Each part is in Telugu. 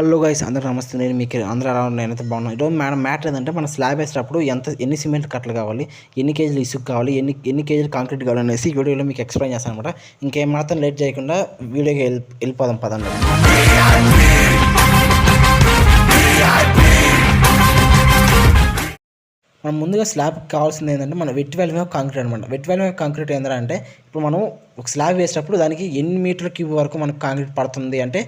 హలో గైస్ అందరూ నమస్తే. నేను మీకు అందరూ ఎలా ఉన్నాయి నేనైతే బాగున్నాను. ఈరోజు మేడం మ్యాటర్ ఏంటంటే మన స్లాబ్ వేసేటప్పుడు ఎంత ఎన్ని సిమెంట్ కట్టలు కావాలి ఎన్ని కేజీలు ఇసుక కావాలి ఎన్ని ఎన్ని కేజీలు కాంక్రీట్ కావాలి అనేసి ఈ వీడియోలో మీకు ఎక్స్ప్లెయిన్ చేస్తాను అనమాట ఇంకేం మాత్రం లేట్ చేయకుండా వీడియోకి వెళ్ళి వెళ్ళిపోదాం పదండి. మనం ముందుగా స్లాబ్ కావాల్సింది ఏంటంటే మన వెట్ వాల్యూ ఆఫ్ కాంక్రీట్ అనమాట వెట్ వాల్యూ ఆఫ్ కాంక్రీట్ ఏంటంటే ఇప్పుడు మనం ఒక స్లాబ్ వేసేటప్పుడు దానికి ఎన్ని మీటర్ క్యూబ్ వరకు మనకు కాంక్రీట్ పడుతుంది అంటే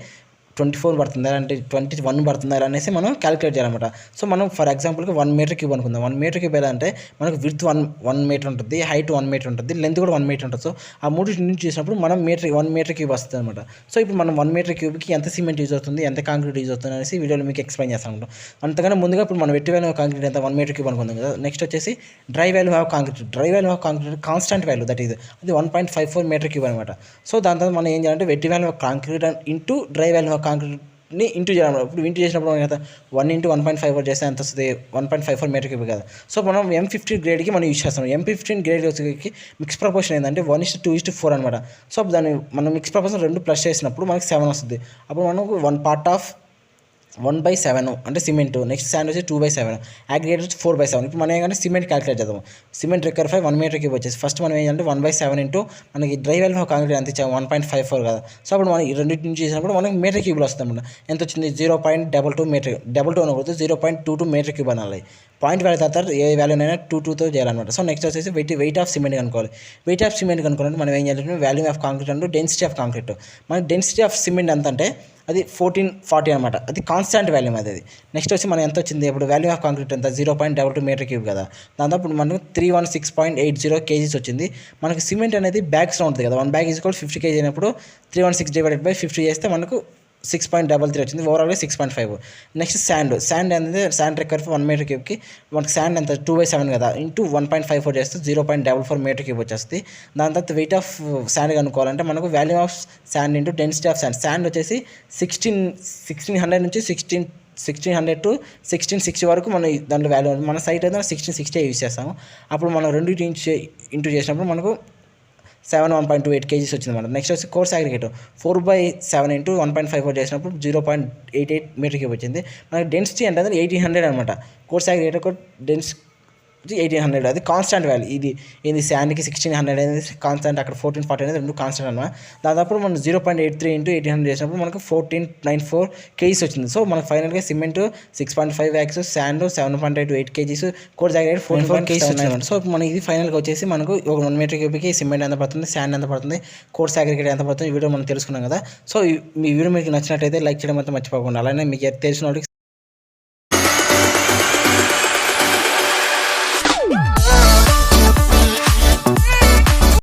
ట్వంటీ ఫోర్ పడుతుందా అంటే ట్వంటీ వన్ పడుతుందా అనేసి మనం క్యాలిక్యులేట్ చేయాలన్నమాట. సో మనం ఫర్ ఎగ్జాంపుల్కి వన్ మీటర్ క్యూబ్ అనుకుందాం. వన్ మీటర్ క్యూబ్ ఎలా అంటే మనకు విత్ వన్ వన్ మీటర్ ఉంటుంది హైట్ వన్ మీటర్ ఉంటుంది లెంత్ కూడా వన్ మీటర్ ఉంటుంది. సో ఆ మూడు నుంచి చూసినప్పుడు మనం మీటర్ వన్ మీటర్ క్యూబ్ వస్తుంది అనమాట సో ఇప్పుడు మనం వన్ మీటర్ క్యూబ్కి ఎంత సిమెంట్ యూజ్ అవుతుంది ఎంత కాంక్రీట్ యూజ్ అవుతుంది అనేసి వీడియోలో మీకు ఎక్స్ప్లెయిన్ చేస్తాను అనమాట అంతకన్నా ముందుగా ఇప్పుడు మనం వెట్టి వాల్యూ కాంక్రీట్ ఎంత వన్ మీటర్ క్యూబ్ అనుకుందాం కదా. నెక్స్ట్ వచ్చేసి dry value of concrete dry value of concrete constant value that ఇది అది one point five four metre cube అనమాట సో దాని తర్వాత మనం ఏం చేయాలంటే wet value of concrete into dry value of కాంక్రీట్ని into చేయడం ఇప్పుడు ఇంటూ చేసినప్పుడు మనకి ఎంత one into one point five చేస్తే ఎంత వస్తుంది? One point five four metre cube కదా. సో మనం ఎం ఫిఫ్టీన్ గ్రేడ్కి మనం యూజ్ చేస్తాం. ఎం ఫిఫ్టీన్ గ్రేడ్ వచ్చేకి మిక్స్ ప్రపోర్షన్ ఏంటంటే one is two is four అనమాట సో దాన్ని మనం మిక్స్ ప్రపోర్షన్ రెండు ప్లస్ చేసినప్పుడు మనకి సెవెన్ వస్తుంది. అప్పుడు మనకు one part of one by seven అంటే సిమెంట్. నెక్స్ట్ శాండ్ వచ్చి టూ బై సెవెన్. అగ్రిగేట్ వచ్చి ఫోర్ బై సెవెన్. ఇప్పుడు మనం ఏంటంటే సిమెంట్ క్యాలిక్యులేట్ చేద్దాం cement required five one metre cube వచ్చేసి. ఫస్ట్ మనం ఏంటంటే వన్ బై సెవెన్ ఇంటూ మనకి డ్రై వెల్ కాంక్రీట్ ఎంత ఇచ్చాము. వన్ పాయింట్ ఫైవ్ ఫోర్ కదా. సో అప్పుడు మనం ఈ రెండింటి నుంచి చేసినప్పుడు మనకి మీటర్ క్యూబ్లో వస్తుంది అనమాట ఎంత వచ్చింది? Zero point double two metre double two అనకూడదు zero point two two metre cube అనాలి. పాయింట్ వాల్యూ తర్వాత ఏ వాల్యూనైనా టూ టూతో చేయాలన్నమాట. సో నెక్స్ట్ వచ్చేసి వెయిట్ వెయిట్ ఆఫ్ సిమెంట్ కనుక్కోవాలి. వెయిట్ ఆఫ్ సిమెంట్ కనుక్కోవాలంటే మనం ఏం చేయాలంటే వాల్యూ ఆఫ్ కాంక్రీట్ అంటూ డెన్సిటీ ఆఫ్ కాంక్రీట్ మన డెన్సిటీ ఆఫ్ సిమెంట్ ఎంత అంటే అది ఫోర్టీన్ ఫార్టీ అనమాట అది కాన్స్టాంట్ వాల్యూ అది అది. నెక్స్ట్ వచ్చి మనం ఎంత వచ్చింది? ఇప్పుడు వాల్యూ ఆఫ్ కాంక్రీట్ ఎంత? Zero point double two metre cube కదా. దాంతో ఇప్పుడు మనకు three one six point eight zero kgs వచ్చింది. మనకి సిమెంట్ అనేది బ్యాగ్స్లో ఉంటుంది కదా. వన్ బ్యాగ్ ఈజ్ కూడా ఫిఫ్టీ కేజీ అయినప్పుడు three one six divided by fifty చేస్తే మనకు సిక్స్ పాయింట్ డబల్ త్రీ వచ్చింది. ఓవరాల్గా six point five next sand sand అనేది శాండ్ రికవర్ వన్ మీటర్ క్యూబ్కి మనకి శాండ్ ఎంత? టూ బై సెవెన్ కదా. Into one point five four చేస్తే zero point double four metre cube వచ్చేస్తుంది. దాని తర్వాత వెయిట్ ఆఫ్ శాండ్ కనుక్కోవాలంటే మనకు value of sand into density of sand sand వచ్చేసి సిక్స్టీన్ సిక్స్టీన్ హండ్రెడ్ నుంచి sixteen sixteen hundred to sixteen sixty వరకు మనం దాంట్లో వాల్యూ మన సైట్ అయితే సిక్స్టీన్ సిక్స్టీ యూస్ చేస్తాము. అప్పుడు మనం రెండు ఇంటూ ఇంటూ చేసినప్పుడు మనకు seven one point two eight kgs వచ్చింది మేడం నెక్స్ట్ వచ్చి coarse aggregate four by seven into one point five four చేసినప్పుడు zero point eight eight meter cube వచ్చింది. మనకి డెన్సిటీ అంటే ఎయిటీన్ హండ్రెడ్ అనమాట coarse aggregate dense eighteen hundred అది కాన్స్టాంట్ వాల్యూ ఇది ఇది శాండ్కి సిక్స్టీన్ హండ్రెడ్ అనేది కాన్స్టాంట్ అక్కడ ఫోర్టీన్ ఫార్టీ అనేది రెండు కాన్స్టాంట్ అనమాట దాదాపు మనం zero point eight three into eighteen hundred చేసినప్పుడు మనకు ఫోర్టీన్ నైన్ ఫోర్ కేజీస్ వచ్చింది. సో మనకు ఫైనల్గా cement six point five bags sand seven point eight eight kgs coarse జాగ్రత్త ఫోర్టీన్ ఫోర్ కేజీస్ వచ్చింది. సో మన ఇది ఫైనల్గా వచ్చేసి మనకు ఒక వన్ మీటర్ క్యూబ్కి సిమెంట్ ఎంత పడుతుంది శాండ్ ఎంత పడుతుంది కోర్స్ అగ్రిగేట్ ఎంత పడుతుంది ఈ వీడియో మనం తెలుసుకున్నాం కదా. సో ఈ- మీ వీడియో మీకు నచ్చినట్టయితే లైక్ చేయడం అయితే మర్చిపోకుండా. అలానే మీకు తెలిసిన వాళ్ళకి